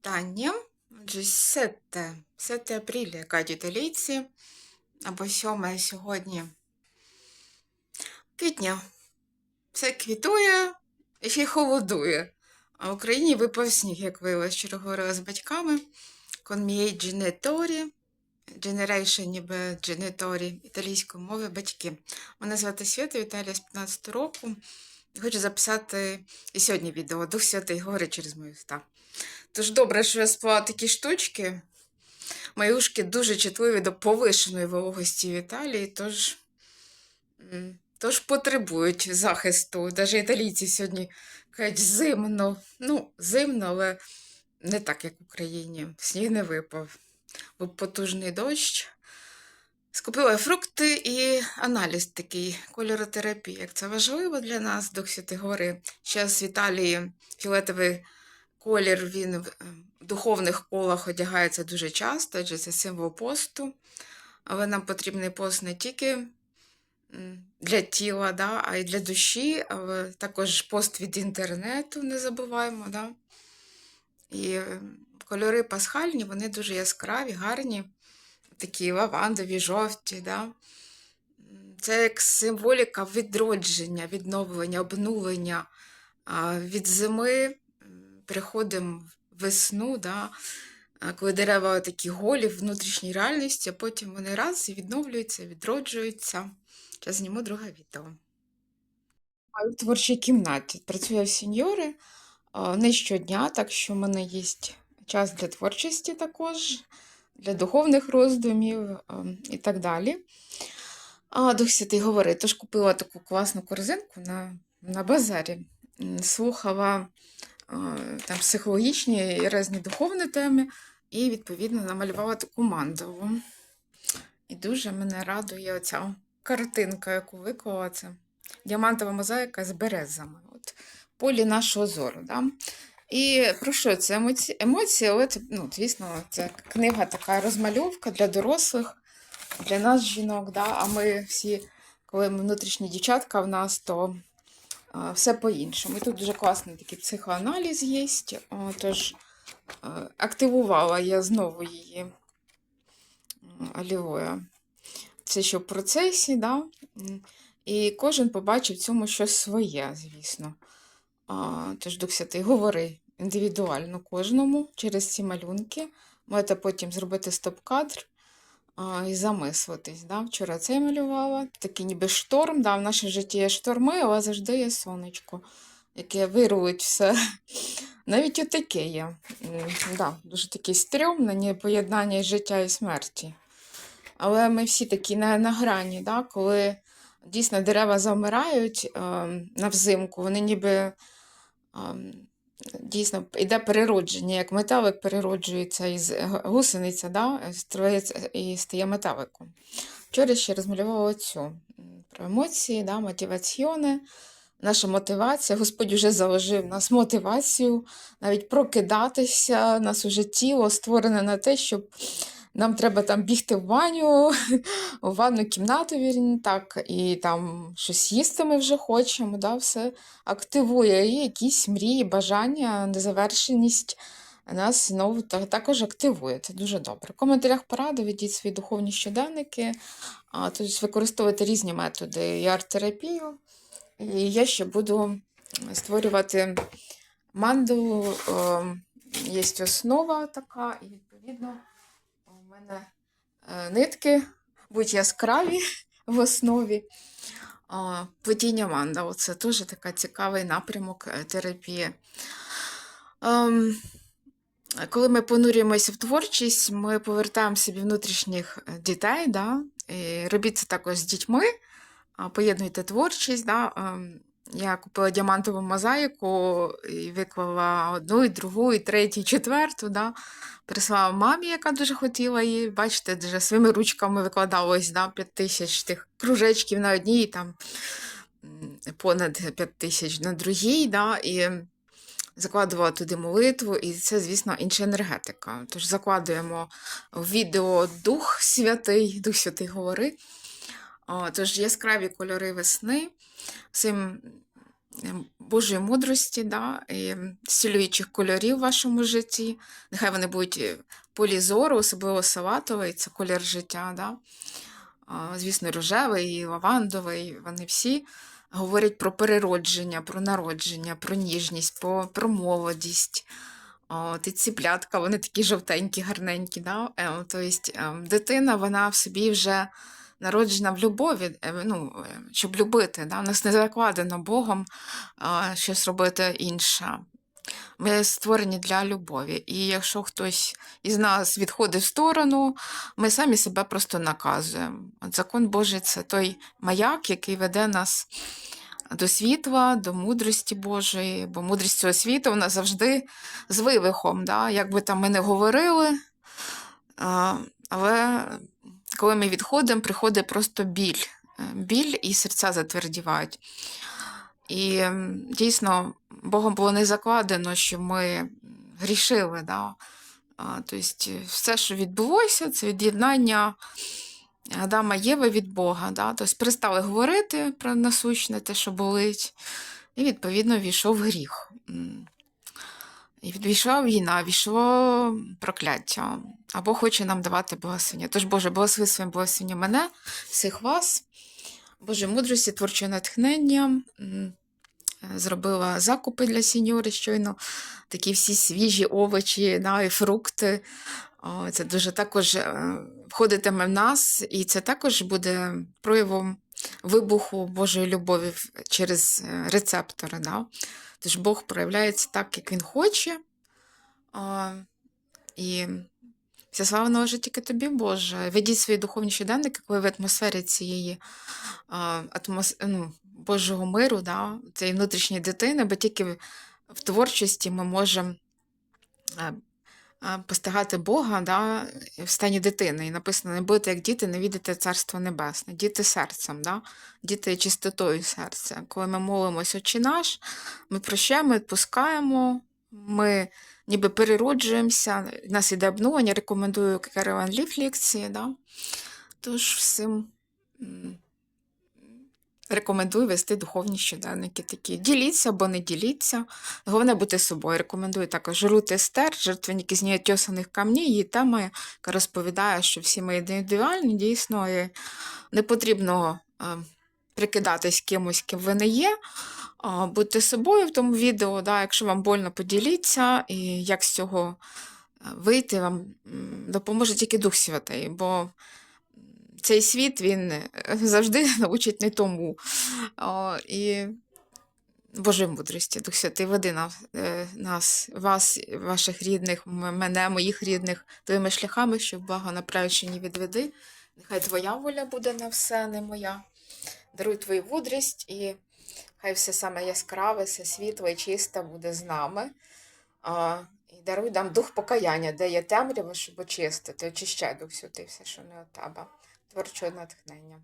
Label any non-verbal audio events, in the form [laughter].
Вітання. Отже, 7, 7 апреля, яка діталіці, або 7 сьогодні квітня. Все квітує і ще холодує. А в Україні випав сніг, як виявилось, вчора говорила з батьками. Miei genitori, generation ніби genitori, італійської мови батьки. Мене звати Свята, Віталія з 15 року. Хочу записати і сьогодні відео Дух Святий говорить через мої уста. Тож добре, що я спала такі штучки. Мої ушки дуже чутливі до повишеної вологості в Італії, тож, тож потребують захисту. Навіть італійці сьогодні кажуть зимно. Ну, зимно, але не так, як в Україні. Сніг не випав. Був потужний дощ. Скупила фрукти і аналіз такий, кольоротерапія. Як це важливо для нас, Дух Святий говорить. Зараз в Італії фіолетовий колір він в е, духовних колах одягається дуже часто, адже це символ посту. Але нам потрібний пост не тільки для тіла, да, а й для душі, але також пост від інтернету, не забуваємо. Да? І е, кольори пасхальні, вони дуже яскраві, гарні, такі лавандові, жовті. Да? Це як символіка відродження, відновлення, обнулення. Від зими переходимо в весну, да? коли дерева такі голі в внутрішній реальності, а потім вони раз і відновлюються, відроджуються. Зараз зніму друге відео. В творчій кімнаті працюю в сеньори не щодня, так що в мене є час для творчості також, для духовних роздумів і так далі. А Дух Святий говорить, тож купила таку класну корзинку на, на базарі, слухала там психологічні і різні духовні теми, і відповідно намалювала таку мандалу. І дуже мене радує оця картинка, яку виклала. Це діамантова мозаїка з березами. От, полі нашого зору. Да? І про що це емоції? Емоції, ну, звісно, це книга така розмальовка для дорослих, для нас, жінок. Да? А ми всі, коли ми внутрішні дівчатка в нас, то все по-іншому. І тут дуже класний такий психоаналіз є. Тож активувала я знову її м. Це ще в процесі, да? І кожен побачив в цьому щось своє, звісно. Тож Дух Святий говори індивідуально кожному через ці малюнки. Можете потім зробити стоп-кадр а, і замислитись. Да? Вчора це малювала, такий ніби шторм. Да? В нашому житті є шторми, але завжди є сонечко, яке вирують все. [laughs] Навіть отаке є. Да, дуже такий стрьомне, поєднання життя і смерті. Але ми всі такі на, на грані, да? коли дійсно дерева завмирають е, на взимку, вони ніби ем, дійсно йде переродження, як металик перероджується із гусениця, да? і стає металиком. Вчора ще розмалювала цю про емоції, да? мотиваціони. Наша мотивація, Господь вже заложив нас мотивацію, навіть прокидатися, нас уже тіло створене на те, щоб нам треба там бігти в баню, [laughs] в ванну кімнату, вірні, так, і там щось їсти ми вже хочемо, да, все активує і якісь мрії, бажання, незавершеність нас знову також активує. Це дуже добре. В коментарях поради ведіть свої духовні щоденники, а, тобто використовувати різні методи і арт-терапію. І я ще буду створювати мандалу. ем, Є основа така, і відповідно у мене е, нитки будуть яскраві в основі. Плетіння мандал це теж така цікавий напрямок е, терапії. Ем, коли ми понурюємося в творчість, ми повертаємо собі внутрішніх е, дітей. Да? І робіть це також з дітьми, поєднуйте творчість. Да? Я купила діамантову мозаїку і виклала одну, і другу, і третю, і четверту. Да? Прислала мамі, яка дуже хотіла її. Бачите, дуже своїми ручками викладалось да, 5 тисяч тих кружечків на одній, там понад 5 тисяч на другій. Да? І закладувала туди молитву, і це, звісно, інша енергетика. Тож закладуємо в відео Дух Святий, Дух Святий говори. Тож яскраві кольори весни. Цим ем, Божої мудрості, да, і ем, кольорів в вашому житті. Нехай вони будуть е, полі зору, особливо салатовий, це колір життя. Да. Звісно, рожевий і лавандовий, вони всі говорять про переродження, про народження, про ніжність, про, молодість. От, і ці плятка, вони такі жовтенькі, гарненькі. Да? Тобто, дитина, вона в собі вже народжена в любові, е, ну, е, щоб любити. Да? У нас не закладено Богом е, щось робити інше. Ми створені для любові. І якщо хтось із нас відходить в сторону, ми самі себе просто наказуємо. От закон Божий це той маяк, який веде нас до світла, до мудрості Божої, бо мудрість цього світу вона завжди з вивихом. Да? Як би там ми не говорили, але коли ми відходимо, приходить просто біль. Е, Біль і серця затвердівають. І дійсно, Богом було не закладено, що ми грішили. Да? Тобто, все, що відбулося, це від'єднання Адама Єви від Бога. Да? Тобто перестали говорити про насущне, те, що болить, і відповідно війшов гріх. І війшла війна, війшло прокляття. Або хоче нам давати благословення. Тож, Боже, благослови своїм благословенням мене, всіх вас, Боже мудрості, творчого натхнення. Зробила закупи для сіньори щойно, такі всі свіжі овочі да, і фрукти. Це дуже також е, входитиме в нас, і це також буде проявом вибуху Божої любові через е, рецептори. Да? Тож Бог проявляється так, як Він хоче. А, і вся слава належить тільки тобі, Боже. Ведіть свої духовні щоденники, коли в атмосфері цієї а, атмос... ну, Божого миру, да? цієї внутрішньої дитини, бо тільки в- творчості ми можемо а, постигати Бога да, в стані дитини. І написано: не будете як діти, не відете Царство Небесне. Діти серцем, да? діти чистотою серця. Коли ми молимось Отче наш, ми прощаємо, відпускаємо, ми ніби перероджуємося, в нас іде обнулення, рекомендую Керолан Ліф лекції. Да? Тож всім. Рекомендую вести духовні щоденники такі. Діліться або не діліться. Головне бути собою. Рекомендую також Рут Естер, жертвенник із неотесаних камнів. Її тема, яка розповідає, що всі ми індивідуальні, дійсно, і не потрібно е, прикидатись кимось, ким ви не є. А, Будьте собою в тому відео, да, якщо вам больно, поділіться, і як з цього е, вийти, вам допоможе тільки Дух Святий, бо цей світ він е, завжди [laughs] научить не тому. О, і Божої мудрості, Дух Святий, веди нас, е, нас, вас, ваших рідних, мене, моїх рідних, твоїми шляхами, щоб благо направлені відведи. Нехай твоя воля буде на все, не моя. Даруй твою мудрість, і хай все саме яскраве, все світле і чисте буде з нами. А, і даруй нам дух покаяння, де є темрява, щоб очистити, очищай Дух Святий, все, що не от тебе. Творчого натхнення.